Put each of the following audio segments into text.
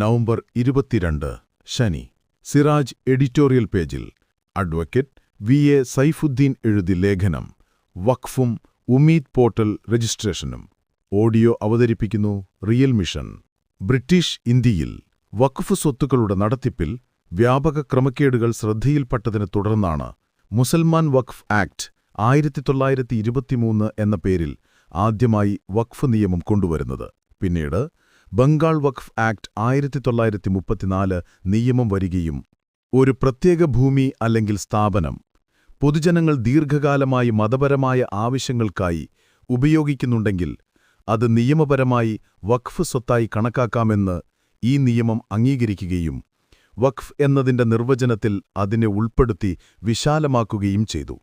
November ഇരുപത്തിരണ്ട് ശനി. Siraj editorial പേജിൽ അഡ്വക്കേറ്റ് വി എ സൈഫുദ്ദീൻ എഴുതി ലേഖനം വഖഫും ഉമീദ് പോർട്ടൽ രജിസ്ട്രേഷനും. ഓഡിയോ അവതരിപ്പിക്കുന്നു റിയൽ മിഷൻ. ബ്രിട്ടീഷ് ഇന്ത്യയിൽ വഖഫ് സ്വത്തുക്കളുടെ നടത്തിപ്പിൽ വ്യാപക ക്രമക്കേടുകൾ ശ്രദ്ധയിൽപ്പെട്ടതിനെ തുടർന്നാണ് മുസൽമാൻ വഖഫ് ആക്ട് ആയിരത്തി തൊള്ളായിരത്തി ഇരുപത്തിമൂന്ന് എന്ന പേരിൽ ആദ്യമായി വഖഫ് നിയമം കൊണ്ടുവരുന്നത്. പിന്നീട് ബംഗാൾ വഖഫ് ആക്ട് ആയിരത്തി തൊള്ളായിരത്തി മുപ്പത്തിനാല് നിയമം വരികയും ഒരു പ്രത്യേക ഭൂമി അല്ലെങ്കിൽ സ്ഥാപനം പൊതുജനങ്ങൾ ദീർഘകാലമായി മതപരമായ ആവശ്യങ്ങൾക്കായി ഉപയോഗിക്കുന്നുണ്ടെങ്കിൽ അത് നിയമപരമായി വഖഫ് സ്വത്തായി കണക്കാക്കാമെന്ന് ഈ നിയമം അംഗീകരിക്കുകയും വഖഫ് എന്നതിന്റെ നിർവചനത്തിൽ അതിനെ ഉൾപ്പെടുത്തി വിശാലമാക്കുകയും ചെയ്തു.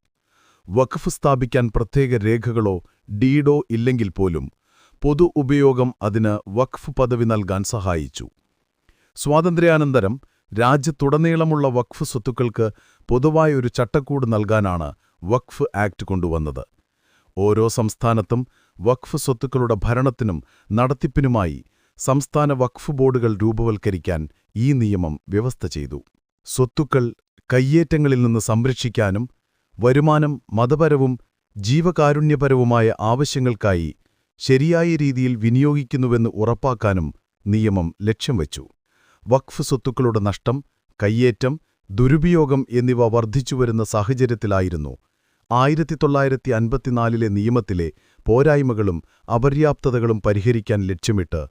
വഖഫ് സ്ഥാപിക്കാൻ പ്രത്യേക രേഖകളോ ഡീഡോ ഇല്ലെങ്കിൽ പോലും പൊതു ഉപയോഗം അതിന് വഖഫ് പദവി നൽകാൻ സഹായിച്ചു. സ്വാതന്ത്ര്യാനന്തരം രാജ്യത്തുടനീളമുള്ള വഖഫ് സ്വത്തുക്കൾക്ക് പൊതുവായ ഒരു ചട്ടക്കൂട് നൽകാനാണ് വഖഫ് ആക്ട് കൊണ്ടുവന്നത്. ഓരോ സംസ്ഥാനത്തും വഖഫ് സ്വത്തുക്കളുടെ ഭരണത്തിനും നടത്തിപ്പിനുമായി സംസ്ഥാന വഖഫ് ബോർഡുകൾ രൂപവൽക്കരിക്കാൻ ഈ നിയമം വ്യവസ്ഥ ചെയ്തു. സ്വത്തുക്കൾ കയ്യേറ്റങ്ങളിൽ നിന്ന് സംരക്ഷിക്കാനും വരുമാനം മതപരവും ജീവകാരുണ്യപരവുമായ ആവശ്യങ്ങൾക്കായി ശരിയായ രീതിയിൽ വിനിയോഗിക്കുന്നുവെന്ന് ഉറപ്പാക്കാനും നിയമം ലക്ഷ്യം വച്ചു. വഖഫ് സ്വത്തുക്കളുടെ നഷ്ടം കയ്യേറ്റം ദുരുപയോഗം എന്നിവ വർദ്ധിച്ചുവരുന്ന സാഹചര്യത്തിലായിരുന്നു. ആയിരത്തി തൊള്ളായിരത്തി അൻപത്തിനാലിലെ നിയമത്തിലെ പോരായ്മകളും അപര്യാപ്തതകളും പരിഹരിക്കാൻ ലക്ഷ്യമിട്ട്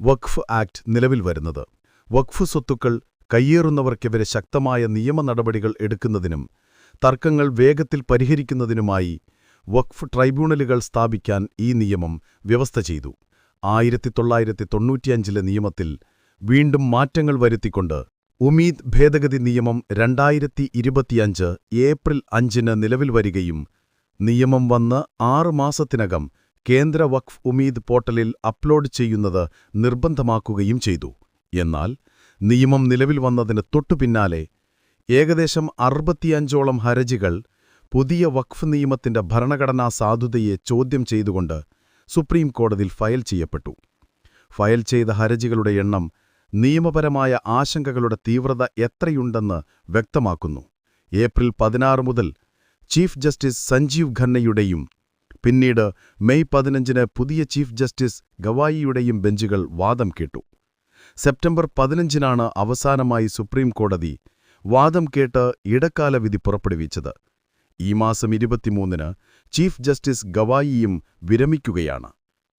വഖഫ് ആക്ട് നിലവിൽ വരുന്നത്. വഖഫ് സ്വത്തുക്കൾ കയ്യേറുന്നവർക്കെതിരെ ശക്തമായ നിയമ നടപടികൾ എടുക്കുന്നതിനും തർക്കങ്ങൾ വേഗത്തിൽ പരിഹരിക്കുന്നതിനുമായി വഖഫ് ട്രൈബ്യൂണലുകൾ സ്ഥാപിക്കാൻ ഈ നിയമം വ്യവസ്ഥ ചെയ്തു. ആയിരത്തി തൊള്ളായിരത്തി തൊണ്ണൂറ്റിയഞ്ചിലെ നിയമത്തിൽ വീണ്ടും മാറ്റങ്ങൾ വരുത്തിക്കൊണ്ട് ഉമീദ് ഭേദഗതി നിയമം രണ്ടായിരത്തി ഇരുപത്തിയഞ്ച് ഏപ്രിൽ അഞ്ചിന് നിലവിൽ വരികയും നിയമം വന്ന് ആറ് മാസത്തിനകം കേന്ദ്ര വഖഫ് ഉമീദ് പോർട്ടലിൽ അപ്ലോഡ് ചെയ്യുന്നത് നിർബന്ധമാക്കുകയും ചെയ്തു. എന്നാൽ നിയമം നിലവിൽ വന്നതിന് തൊട്ടുപിന്നാലെ ഏകദേശം അറുപത്തിയഞ്ചോളം ഹരജികൾ പുതിയ വഖഫ് നിയമത്തിന്റെ ഭരണഘടനാ സാധുതയെ ചോദ്യം ചെയ്തുകൊണ്ട് സുപ്രീം കോടതിയിൽ ഫയൽ ചെയ്യപ്പെട്ടു. ഫയൽ ചെയ്ത ഹരജികളുടെ എണ്ണം നിയമപരമായ ആശങ്കകളുടെ തീവ്രത എത്രയുണ്ടെന്ന് വ്യക്തമാക്കുന്നു. ഏപ്രിൽ പതിനാറ് മുതൽ ചീഫ് ജസ്റ്റിസ് സഞ്ജീവ് ഖന്നയുടെയും പിന്നീട് മെയ് പതിനഞ്ചിന് പുതിയ ചീഫ് ജസ്റ്റിസ് ഗവായിയുടെയും ബെഞ്ചുകൾ വാദം കേട്ടു. സെപ്റ്റംബർ പതിനഞ്ചിനാണ് അവസാനമായി സുപ്രീം കോടതി വാദം കേട്ട് ഇടക്കാല വിധി പുറപ്പെടുവിച്ചത്. ഈ മാസം ഇരുപത്തിമൂന്നിന് ചീഫ് ജസ്റ്റിസ് ഗവായിയും വിരമിക്കുകയാണ്.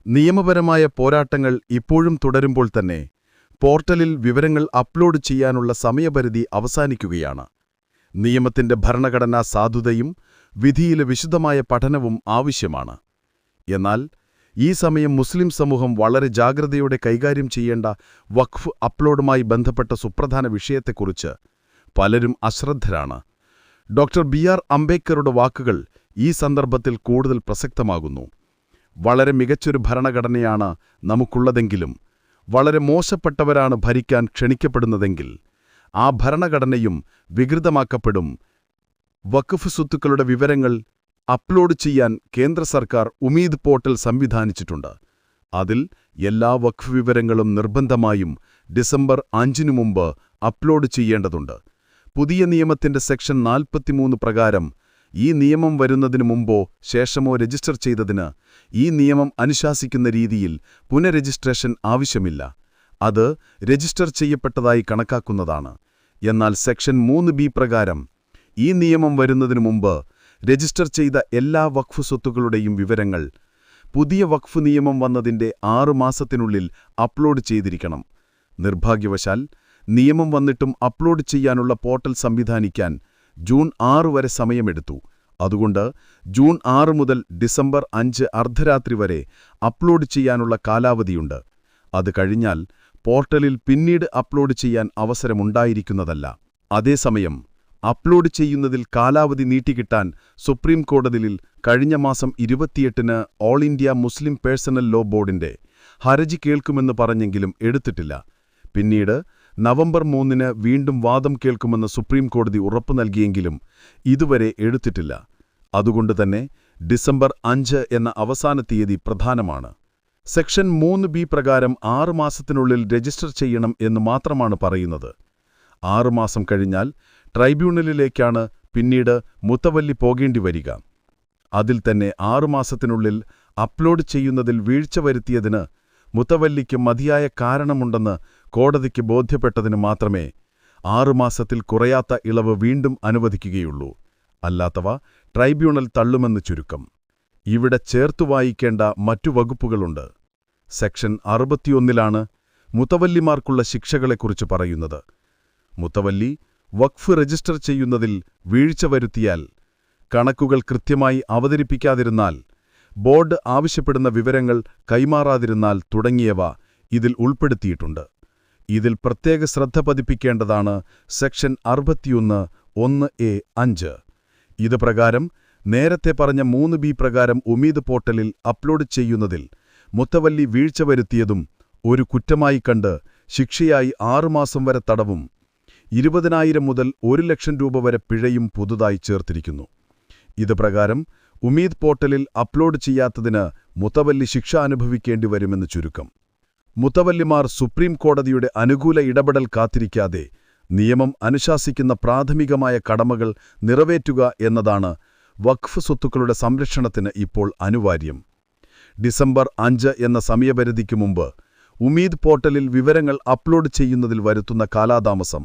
നിയമപരമായ പോരാട്ടങ്ങൾ ഇപ്പോഴും തുടരുമ്പോൾ തന്നെ പോർട്ടലിൽ വിവരങ്ങൾ അപ്ലോഡ് ചെയ്യാനുള്ള സമയപരിധി അവസാനിക്കുകയാണ്. നിയമത്തിന്റെ ഭരണഘടനാ സാധുതയും വിധിയിലെ വിശുദ്ധമായ പഠനവും ആവശ്യമാണ്. എന്നാൽ ഈ സമയം മുസ്ലിം സമൂഹം വളരെ ജാഗ്രതയോടെ കൈകാര്യം ചെയ്യേണ്ട വഖഫ് അപ്ലോഡുമായി ബന്ധപ്പെട്ട സുപ്രധാന വിഷയത്തെക്കുറിച്ച് പലരും അശ്രദ്ധരാണ്. ഡോക്ടർ ബി ആർ അംബേദ്കറുടെ വാക്കുകൾ ഈ സന്ദർഭത്തിൽ കൂടുതൽ പ്രസക്തമാകുന്നു. വളരെ മികച്ചൊരു ഭരണഘടനയാണ് നമുക്കുള്ളതെങ്കിലും വളരെ മോശപ്പെട്ടവരാണ് ഭരിക്കാൻ ക്ഷണിക്കപ്പെടുന്നതെങ്കിൽ ആ ഭരണഘടനയും വികൃതമാക്കപ്പെടും. വഖഫ് സ്വത്തുക്കളുടെ വിവരങ്ങൾ അപ്ലോഡ് ചെയ്യാൻ കേന്ദ്ര സർക്കാർ ഉമീദ് പോർട്ടൽ സംവിധാനിച്ചിട്ടുണ്ട്. അതിൽ എല്ലാ വഖഫ് വിവരങ്ങളും നിർബന്ധമായും ഡിസംബർ അഞ്ചിനു മുമ്പ് അപ്ലോഡ് ചെയ്യേണ്ടതുണ്ട്. പുതിയ നിയമത്തിന്റെ സെക്ഷൻ നാൽപ്പത്തിമൂന്ന് പ്രകാരം ഈ നിയമം വരുന്നതിനു മുമ്പോ ശേഷമോ രജിസ്റ്റർ ചെയ്തതിന് ഈ നിയമം അനുശാസിക്കുന്ന രീതിയിൽ പുനഃരജിസ്ട്രേഷൻ ആവശ്യമില്ല. അത് രജിസ്റ്റർ ചെയ്യപ്പെട്ടതായി കണക്കാക്കുന്നതാണ്. എന്നാൽ സെക്ഷൻ മൂന്ന് ബി പ്രകാരം ഈ നിയമം വരുന്നതിനു മുമ്പ് രജിസ്റ്റർ ചെയ്ത എല്ലാ വഖഫ് സ്വത്തുക്കളുടെയും വിവരങ്ങൾ പുതിയ വഖഫ് നിയമം വന്നതിന്റെ ആറു മാസത്തിനുള്ളിൽ അപ്ലോഡ് ചെയ്തിരിക്കണം. നിർഭാഗ്യവശാൽ നിയമം വന്നിട്ടും അപ്ലോഡ് ചെയ്യാനുള്ള പോർട്ടൽ സംവിധാനിക്കാൻ ജൂൺ ആറ് വരെ സമയമെടുത്തു. അതുകൊണ്ട് ജൂൺ ആറ് മുതൽ ഡിസംബർ അഞ്ച് അർദ്ധരാത്രി വരെ അപ്ലോഡ് ചെയ്യാനുള്ള കാലാവധിയുണ്ട്. അത് കഴിഞ്ഞാൽ പോർട്ടലിൽ പിന്നീട് അപ്ലോഡ് ചെയ്യാൻ അവസരമുണ്ടായിരിക്കുന്നതല്ല. അതേസമയം അപ്ലോഡ് ചെയ്യുന്നതിൽ കാലാവധി നീട്ടിക്കിട്ടാൻ സുപ്രീം കോടതിയിൽ കഴിഞ്ഞ മാസം ഇരുപത്തിയെട്ടിന് all India Muslim personal law ബോർഡിന്റെ ഹർജി കേൾക്കുമെന്ന് പറഞ്ഞെങ്കിലും എടുത്തിട്ടില്ല. പിന്നീട് നവംബർ മൂന്നിന് വീണ്ടും വാദം കേൾക്കുമെന്ന് സുപ്രീം കോടതി ഉറപ്പു നൽകിയെങ്കിലും ഇതുവരെ എടുത്തിട്ടില്ല. അതുകൊണ്ടുതന്നെ ഡിസംബർ അഞ്ച് എന്ന അവസാന തീയതി പ്രധാനമാണ്. സെക്ഷൻ മൂന്ന് ബി പ്രകാരം ആറുമാസത്തിനുള്ളിൽ രജിസ്റ്റർ ചെയ്യണം എന്ന് മാത്രമാണ് പറയുന്നത്. ആറുമാസം കഴിഞ്ഞാൽ ട്രൈബ്യൂണലിലേക്കാണ് പിന്നീട് മുത്തവല്ലി പോകേണ്ടി വരിക. അതിൽ തന്നെ ആറുമാസത്തിനുള്ളിൽ അപ്ലോഡ് ചെയ്യുന്നതിൽ വീഴ്ച വരുത്തിയതിന് മുത്തവല്ലിക്ക് മതിയായ കാരണമുണ്ടെന്ന് കോടതിക്ക് ബോധ്യപ്പെട്ടതിന് മാത്രമേ ആറുമാസത്തിൽ കുറയാത്ത ഇളവ് വീണ്ടും അനുവദിക്കുകയുള്ളൂ. അല്ലാത്തവ ട്രൈബ്യൂണൽ തള്ളുമെന്ന് ചുരുക്കം. ഇവിടെ ചേർത്തു വായിക്കേണ്ട മറ്റു വകുപ്പുകളുണ്ട്. സെക്ഷൻ അറുപത്തിയൊന്നിലാണ് മുത്തവല്ലിമാർക്കുള്ള ശിക്ഷകളെക്കുറിച്ച് പറയുന്നത്. മുത്തവല്ലി വഖഫ് രജിസ്റ്റർ ചെയ്യുന്നതിൽ വീഴ്ച വരുത്തിയാൽ കണക്കുകൾ കൃത്യമായി അവതരിപ്പിക്കാതിരുന്നാൽ ബോർഡ് ആവശ്യപ്പെടുന്ന വിവരങ്ങൾ കൈമാറാതിരുന്നാൽ തുടങ്ങിയവ ഇതിൽ ഉൾപ്പെടുത്തിയിട്ടുണ്ട്. ഇതിൽ പ്രത്യേക ശ്രദ്ധ പതിപ്പിക്കേണ്ടതാണ് സെക്ഷൻ അറുപത്തിയൊന്ന് ഒന്ന് എ അഞ്ച്. ഇത് പ്രകാരം നേരത്തെ പറഞ്ഞ മൂന്ന് ബി പ്രകാരം ഉമീദ് പോർട്ടലിൽ അപ്ലോഡ് ചെയ്യുന്നതിൽ മുത്തവല്ലി വീഴ്ച വരുത്തിയതും ഒരു കുറ്റമായി കണ്ട് ശിക്ഷയായി ആറുമാസം വരെ തടവും ഇരുപതിനായിരം മുതൽ ഒരു ലക്ഷം രൂപ വരെ പിഴയും പുതുതായി ചേർത്തിരിക്കുന്നു. ഇത് പ്രകാരം ഉമീദ് പോർട്ടലിൽ അപ്ലോഡ് ചെയ്യാത്തതിന് മുത്തവല്ലി ശിക്ഷ അനുഭവിക്കേണ്ടി വരുമെന്ന് ചുരുക്കം. മുത്തവല്ലിമാർ സുപ്രീം കോടതിയുടെ അനുകൂല ഇടപെടൽ കാത്തിരിക്കാതെ നിയമം അനുശാസിക്കുന്ന പ്രാഥമികമായ കടമകൾ നിറവേറ്റുക എന്നതാണ് വഖഫ് സ്വത്തുക്കളുടെ സംരക്ഷണത്തിന് ഇപ്പോൾ അനിവാര്യം. ഡിസംബർ അഞ്ച് എന്ന സമയപരിധിക്കു മുമ്പ് ഉമീദ് പോർട്ടലിൽ വിവരങ്ങൾ അപ്ലോഡ് ചെയ്യുന്നതിൽ വരുത്തുന്ന കാലാതാമസം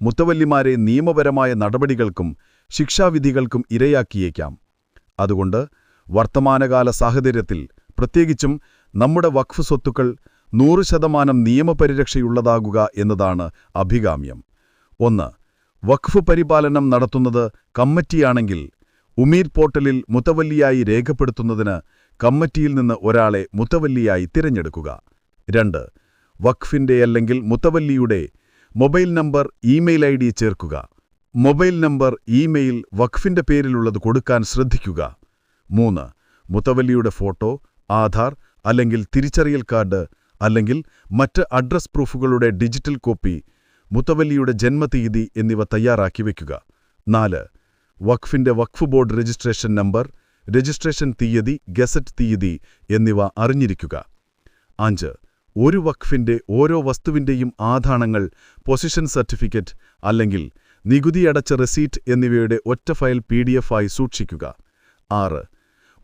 മുത്തവല്ലിമാരെ നിയമപരമായ നടപടികൾക്കും ശിക്ഷാവിധികൾക്കും ഇരയാക്കിയേക്കാം. അതുകൊണ്ട് വർത്തമാനകാല സാഹചര്യത്തിൽ പ്രത്യേകിച്ചും നമ്മുടെ വഖഫ് സ്വത്തുക്കൾ നൂറ് ശതമാനം നിയമപരിരക്ഷയുള്ളതാകുക എന്നതാണ് അഭികാമ്യം. ഒന്ന് വഖഫ് പരിപാലനം നടത്തുന്നത് കമ്മറ്റിയാണെങ്കിൽ ഉമീർ പോർട്ടലിൽ മുത്തവല്ലിയായി രേഖപ്പെടുത്തുന്നതിന് കമ്മറ്റിയിൽ നിന്ന് ഒരാളെ മുത്തവല്ലിയായി തിരഞ്ഞെടുക്കുക. രണ്ട് വഖഫിന്റെ അല്ലെങ്കിൽ മുത്തവല്ലിയുടെ mobile number email I D ചേർക്കുക. മൊബൈൽ നമ്പർ ഇമെയിൽ വഖഫിന്റെ പേരിലുള്ളത് കൊടുക്കാൻ ശ്രദ്ധിക്കുക. മൂന്ന് മുത്തവല്ലിയുടെ ഫോട്ടോ ആധാർ അല്ലെങ്കിൽ തിരിച്ചറിയൽ കാർഡ് അല്ലെങ്കിൽ മറ്റ് അഡ്രസ് പ്രൂഫുകളുടെ ഡിജിറ്റൽ കോപ്പി മുത്തവല്ലിയുടെ ജന്മതീയതി എന്നിവ തയ്യാറാക്കി വയ്ക്കുക. നാല് വഖഫിന്റെ വഖഫ് ബോർഡ് രജിസ്ട്രേഷൻ നമ്പർ രജിസ്ട്രേഷൻ തീയതി ഗസറ്റ് തീയതി എന്നിവ അറിഞ്ഞിരിക്കുക. അഞ്ച് ഒരു വഖഫിന്റെ ഓരോ വസ്തുവിന്റെയും ആധാനങ്ങൾ പൊസിഷൻ സർട്ടിഫിക്കറ്റ് അല്ലെങ്കിൽ നികുതിയടച്ച റെസീറ്റ് എന്നിവയുടെ ഒറ്റ ഫയൽ പി ഡി എഫായി സൂക്ഷിക്കുക. ആറ്.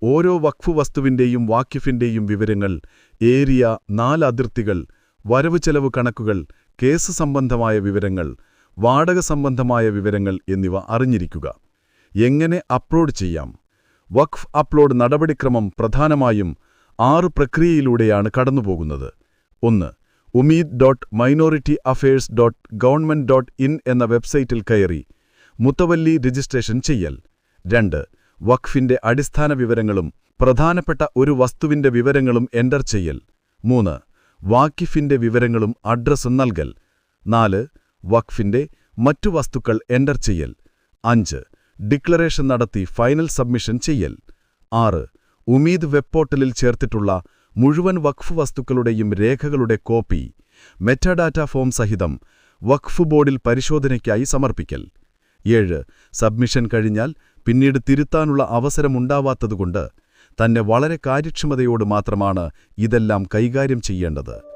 ഓരോ വഖഫ് വസ്തുവിന്റെയും വാക്യഫിന്റെയും വിവരങ്ങൾ ഏരിയ നാല് അതിർത്തികൾ വരവ് ചെലവ് കണക്കുകൾ കേസ് സംബന്ധമായ വിവരങ്ങൾ വാടക സംബന്ധമായ വിവരങ്ങൾ എന്നിവ അറിഞ്ഞിരിക്കുക. എങ്ങനെ അപ്ലോഡ് ചെയ്യാം? വഖഫ് അപ്ലോഡ് നടപടിക്രമം പ്രധാനമായും ആറ് പ്രക്രിയയിലൂടെയാണ് കടന്നുപോകുന്നത്. ഒന്ന്. Umeed dot minority affairs dot government dot in എന്ന വെബ്സൈറ്റിൽ കയറി മുത്തവല്ലി രജിസ്ട്രേഷൻ ചെയ്യൽ. രണ്ട് വഖഫിന്റെ അടിസ്ഥാന വിവരങ്ങളും പ്രധാനപ്പെട്ട ഒരു വസ്തുവിന്റെ വിവരങ്ങളും എന്റർ ചെയ്യൽ. മൂന്ന് വാക്കിഫിന്റെ വിവരങ്ങളും അഡ്രസ്സും നൽകൽ. നാല് വഖഫിന്റെ മറ്റു വസ്തുക്കൾ എന്റർ ചെയ്യൽ. അഞ്ച് ഡിക്ലറേഷൻ നടത്തി ഫൈനൽ സബ്മിഷൻ ചെയ്യൽ. ആറ് ഉമീദ് വെബ് പോർട്ടലിൽ ചേർത്തിട്ടുള്ള മുഴുവൻ വഖഫ് വസ്തുക്കളുടെയും രേഖകളുടെ കോപ്പി മെറ്റാഡാറ്റ ഫോം സഹിതം വഖഫ് ബോർഡിൽ പരിശോധനയ്ക്കായി സമർപ്പിക്കൽ. ഏഴ്. സബ്മിഷൻ കഴിഞ്ഞാൽ പിന്നീട് തിരുത്താനുള്ള അവസരമുണ്ടാവാത്തതുകൊണ്ട് തന്നെ വളരെ കാര്യക്ഷമതയോട് മാത്രമാണ് ഇതെല്ലാം കൈകാര്യം ചെയ്യേണ്ടത്.